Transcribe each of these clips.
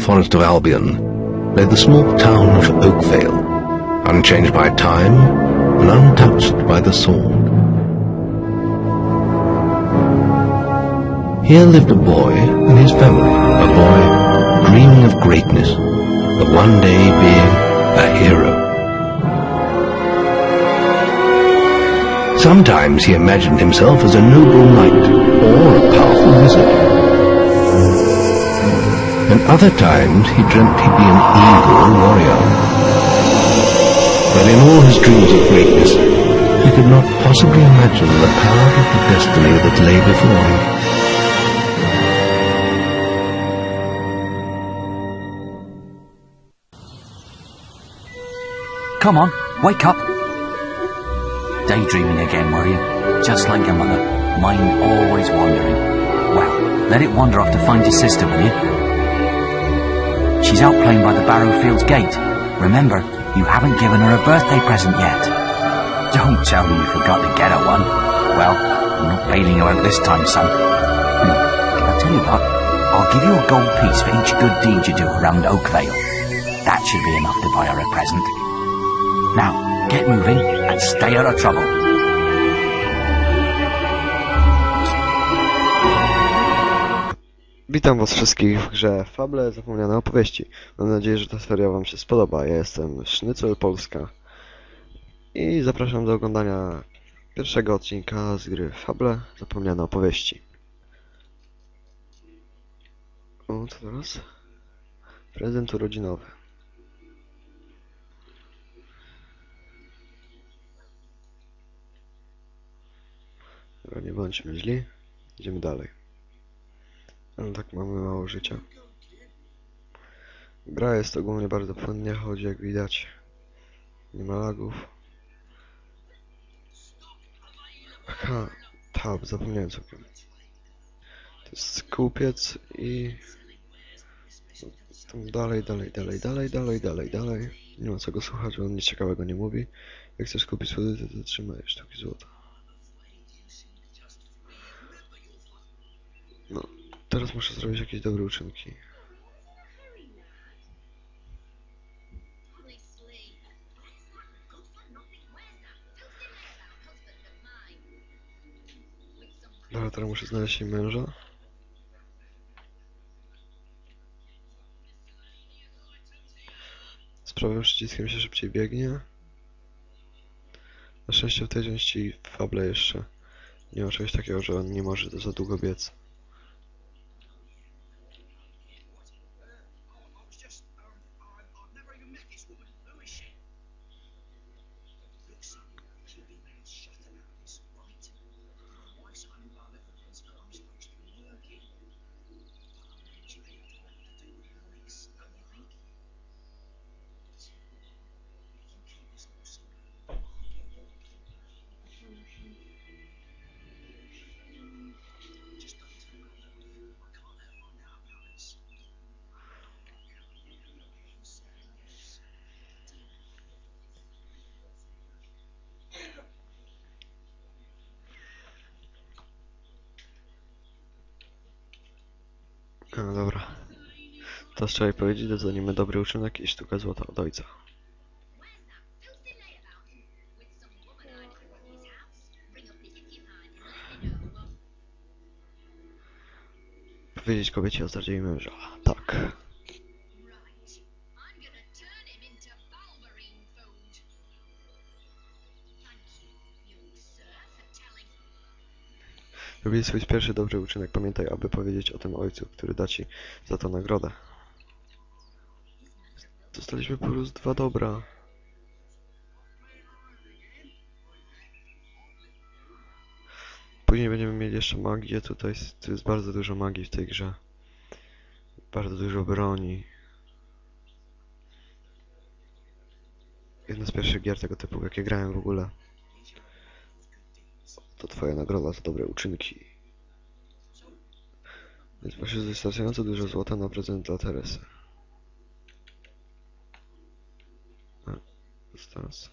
Forest of Albion lay the small town of Oakvale, unchanged by time and untouched by the sword. Here lived a boy and his family, a boy dreaming of greatness, of one day being a hero. Sometimes he imagined himself as a noble knight or a powerful wizard. And other times he dreamt he'd be an eagle warrior. But in all his dreams of greatness, he could not possibly imagine the power of the destiny that lay before him. Come on, wake up. Daydreaming again, were you? Just like your mother. Mine always wandering. Well, let it wander off to find your sister, will you? She's out playing by the Barrowfields gate. Remember, you haven't given her a birthday present yet. Don't tell me you forgot to get her one. Well, I'm not bailing you out this time, son. Hmm. I'll tell you what, I'll give you a gold piece for each good deed you do around Oakvale. That should be enough to buy her a present. Now, get moving and stay out of trouble. Witam was wszystkich w grze Fable Zapomniane Opowieści. Mam nadzieję, że ta seria wam się spodoba. Ja jestem Sznycel Polska i zapraszam do oglądania pierwszego odcinka z gry Fable Zapomniane Opowieści. O, co teraz? Prezent urodzinowy. Nie bądźmy źli. Idziemy dalej. Ale tak mamy mało życia. Gra jest ogólnie bardzo płynnie, chodzi jak widać. Nie ma lagów. Aha, tab, zapomniałem całkiem. To jest kupiec i... Dalej, dalej, dalej, dalej, dalej, dalej, dalej. Nie ma co go słuchać, bo on nic ciekawego nie mówi. Jak chcesz kupić słodycze, to trzymaj sztuki złota. No, teraz muszę zrobić jakieś dobre uczynki. Dobra, teraz muszę znaleźć jej męża. Z prawym przyciskiem się szybciej biegnie. Na szczęście w tej części Fable jeszcze nie ma czegoś takiego, że on nie może za długo biec. Teraz trzeba jej powiedzieć, dostaniemy dobry uczynek i sztukę złota od ojca. Powiedzieć kobiecie o zdradzie męża. Tak. Robię swój pierwszy dobry uczynek. Pamiętaj, aby powiedzieć o tym ojcu, który da ci za to nagrodę. Dostaliśmy prostu dwa dobra. Później będziemy mieli jeszcze magię. Tutaj tu jest bardzo dużo magii w tej grze. Bardzo dużo broni. Jedna z pierwszych gier tego typu, jakie grałem w ogóle. To twoja nagroda za dobre uczynki. Więc masz wystarczająco dużo złota na prezent dla Teresy. Teraz.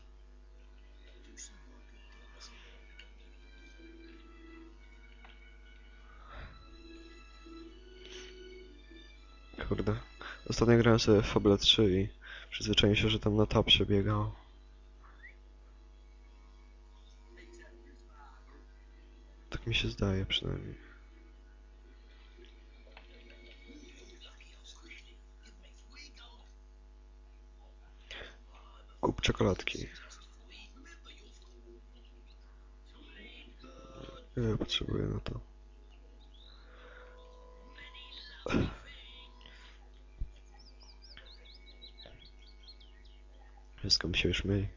Kurde. Ostatnio grałem sobie w Fable 3 i przyzwyczaiłem się, że tam na tab się biegał. Tak mi się zdaje przynajmniej. Czekoladki. Ile potrzebuję na to? Wszystko mi się już myli.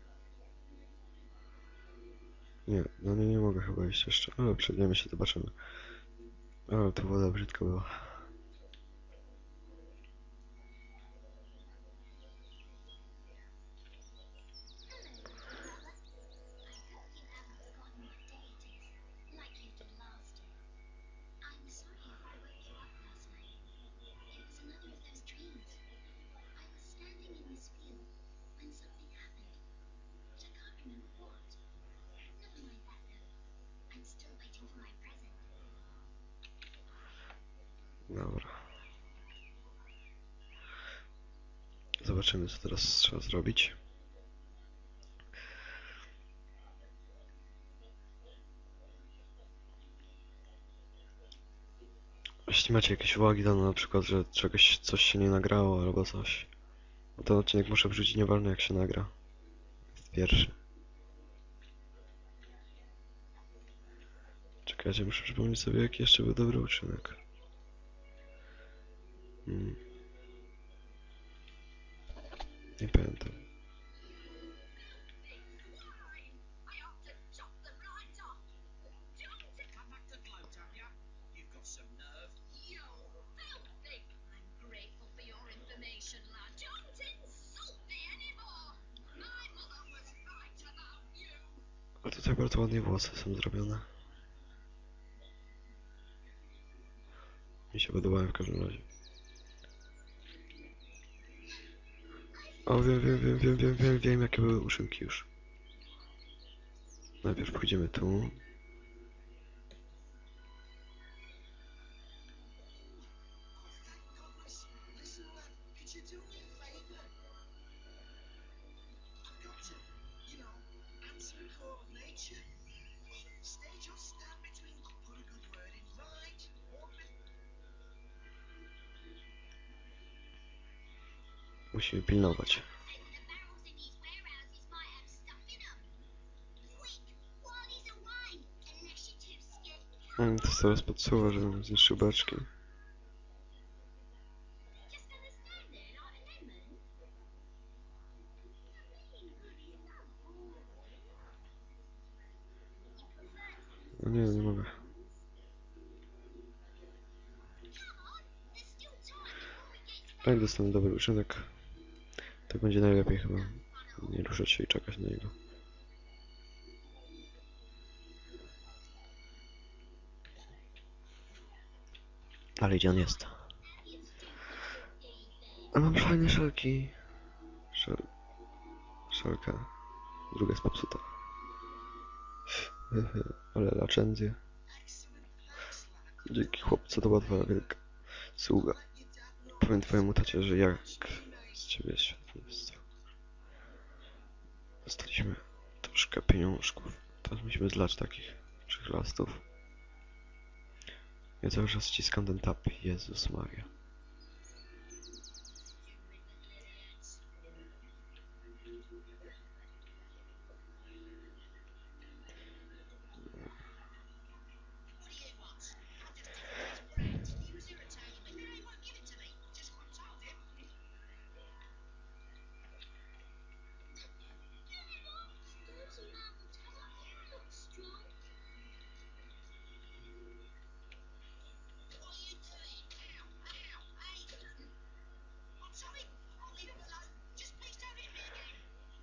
Nie, no nie, nie mogę chyba iść jeszcze, ale przejdziemy się, zobaczymy. Ale tu woda brzydko była. Zobaczymy, co teraz trzeba zrobić. Jeśli macie jakieś uwagi dane, na przykład, że czegoś, coś się nie nagrało albo coś, to ten odcinek muszę wrzucić nieważne jak się nagra. Jest pierwszy. Czekajcie, muszę przypomnieć sobie, jaki jeszcze był dobry uczynek. Hmm. Nie pamiętam. I ought to chop them right off. Don't it? Come O, wiem, wiem, wiem, wiem, wiem, wiem, wiem, jakie były uszynki już. Najpierw pójdziemy tu. To come. Mm, to zaraz podsuwa, żebym zniszczył beczki. No nie, nie mogę. Jak dostanę dobry uczynek, tak będzie najlepiej chyba. Nie ruszać się i czekać na niego. Ale gdzie on jest? A mam fajne szelki. Szel... Szelka. Druga jest popsuta. Ale laczędzie. Dzięki chłopcu, to była twoja wielka sługa. Powiem twojemu tacie, że jak z ciebie świadectwo. Dostaliśmy troszkę pieniążków. Teraz musimy zlać takich przychlastów. Ja cały czas ściskam ten tap. Jezus Maria.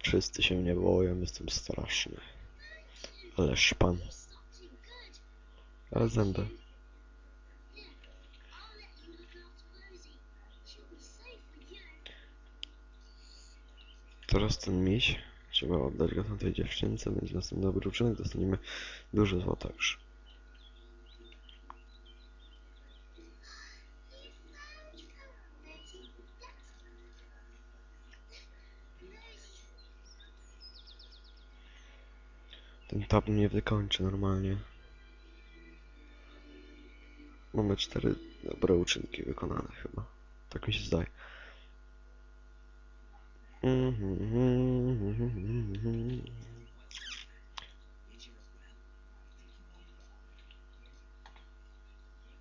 Wszyscy się mnie boją, jestem straszny. Ale szpan. Ale zęby. Teraz ten miś. Trzeba oddać go tamtej dziewczynce, będzie następny dobry uczynek, dostaniemy dużo złota już. Ten tab mnie wykończy normalnie. Mamy cztery dobre uczynki wykonane chyba. Tak mi się zdaje.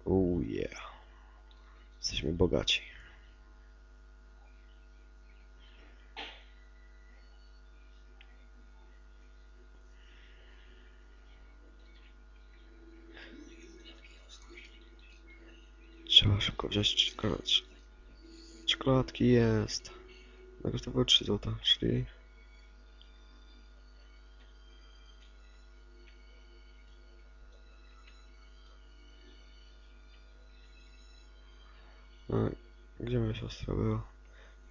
Oh yeah. Jesteśmy bogaci. Trzeba szybko wziąć czekolad. Czekoladki jest. No kosztowały 3 zł, czyli... No, gdzie moja siostra była?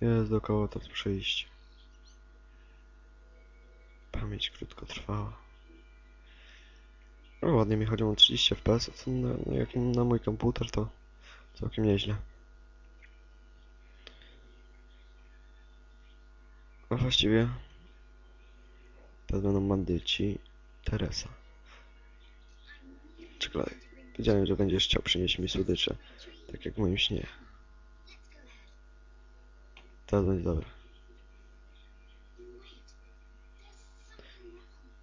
Jest dookoła to przyjść. Pamięć krótko trwała. No ładnie mi chodziło 30 fps, na, na, jak na mój komputer to całkiem nieźle. A właściwie to będą bandyci Teresa. Czekolady. Wiedziałem, że będziesz chciał przynieść mi słodycze, tak jak w moim śnie. Teraz będzie dobre.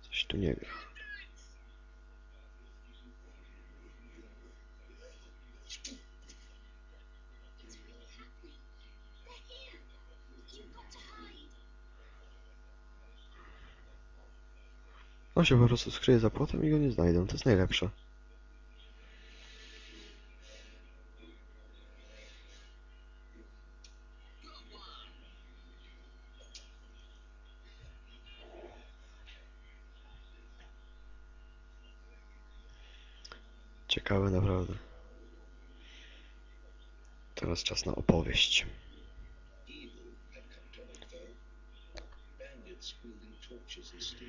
Coś tu nie gra. On się po prostu skryje za płotem i go nie znajdą. To jest najlepsze. Ciekawe naprawdę. Teraz czas na opowieść. Bandits wielding torches and steel,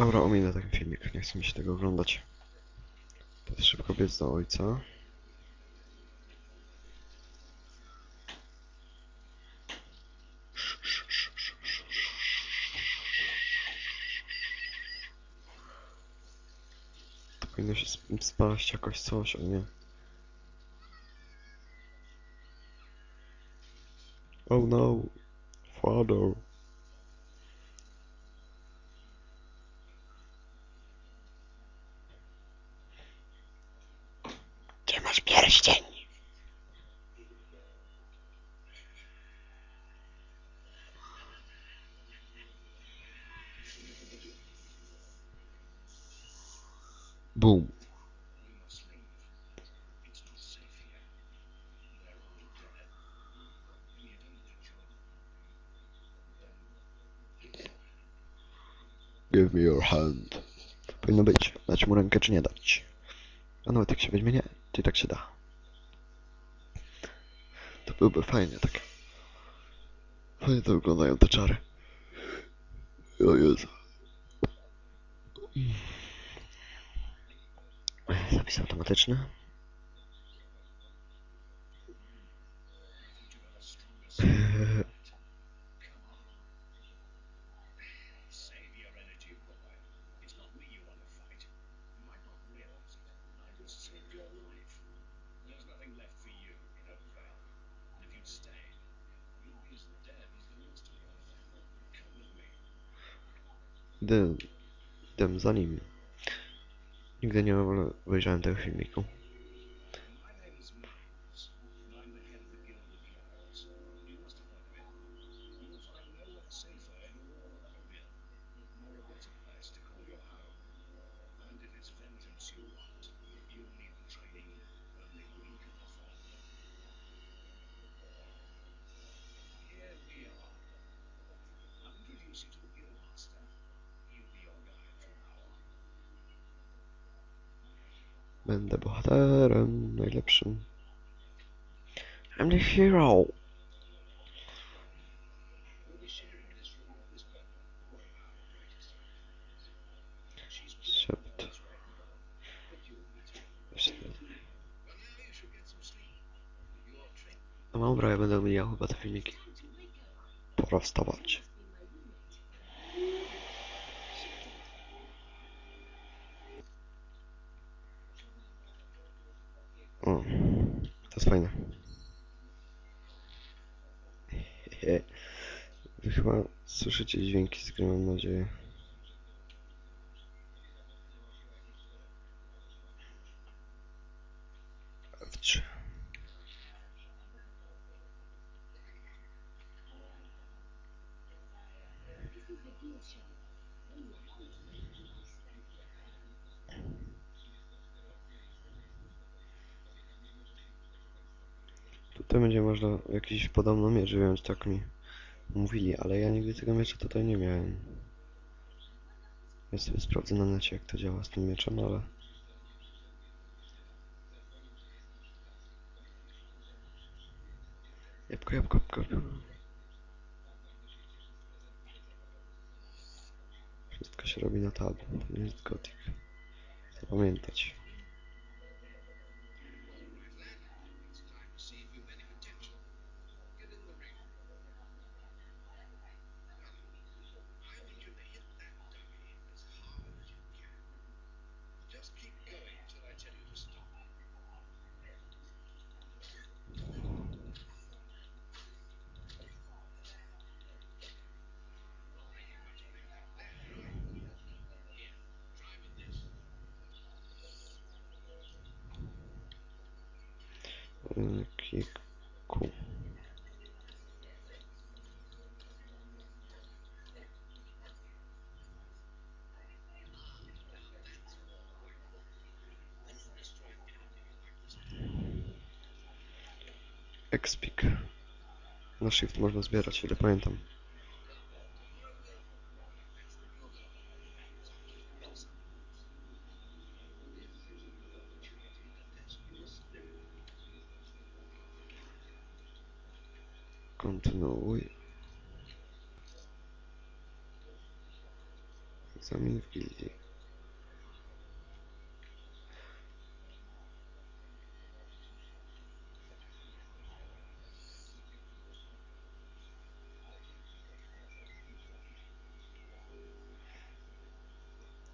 Dobra, ominę ten filmik, nie chce mi się tego oglądać. To szybko biec do ojca. To powinno się sp- spaść jakoś coś, ale nie. Oh no, father. Masz pierścień? Boom. Give me your hand. Powinno być. Dać mu rękę czy nie dać. A nawet jak się weźmie, nie. Czy tak się da. To byłby fajnie, tak. Fajnie to wyglądają te czary. O Jezu. Zapis automatyczny. Idę, idę za nim. Nigdy nie obejrzałem tego filmiku. Będę bohaterem najlepszym. I'm the hero. No dobra, ja będę omijał chyba te filmiki. Pora wstawać. Słyszycie dźwięki z gry, mam nadzieję. F3. Tutaj będzie można jakiś podobno miecz wyjąć, tak mi mówili, ale ja nigdy tego miecza tutaj nie miałem. Ja sobie sprawdzę na necie jak to działa z tym mieczem, ale... Jabłko, jabłko, jabłko. Wszystko się robi na tab, to nie jest gotik. Zapamiętać. Kiku. Expik. Na shift można zbierać, ile pamiętam. Kontynuuj. Egzamin w gildii.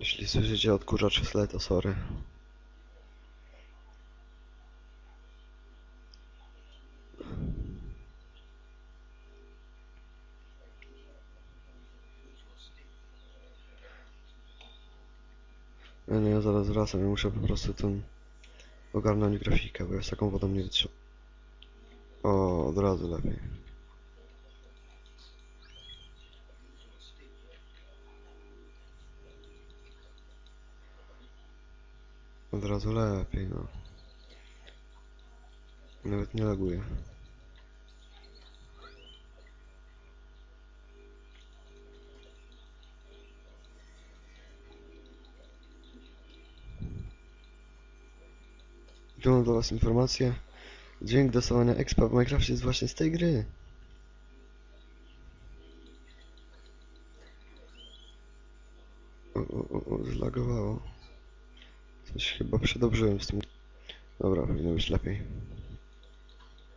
Jeśli słyszycie odkurzacz w tle, to sorry. Nie, wracam, ja muszę po prostu ten ogarnąć grafikę, bo ja z taką wodą nie wytrzymam. O, od razu lepiej. Od razu lepiej, no. Nawet nie laguje. Idą do Was informacje. Dźwięk dostawania expa w Minecrafcie jest właśnie z tej gry. O, o, o, zlagowało. Coś chyba przedobrzyłem z tym. Dobra, powinno być lepiej.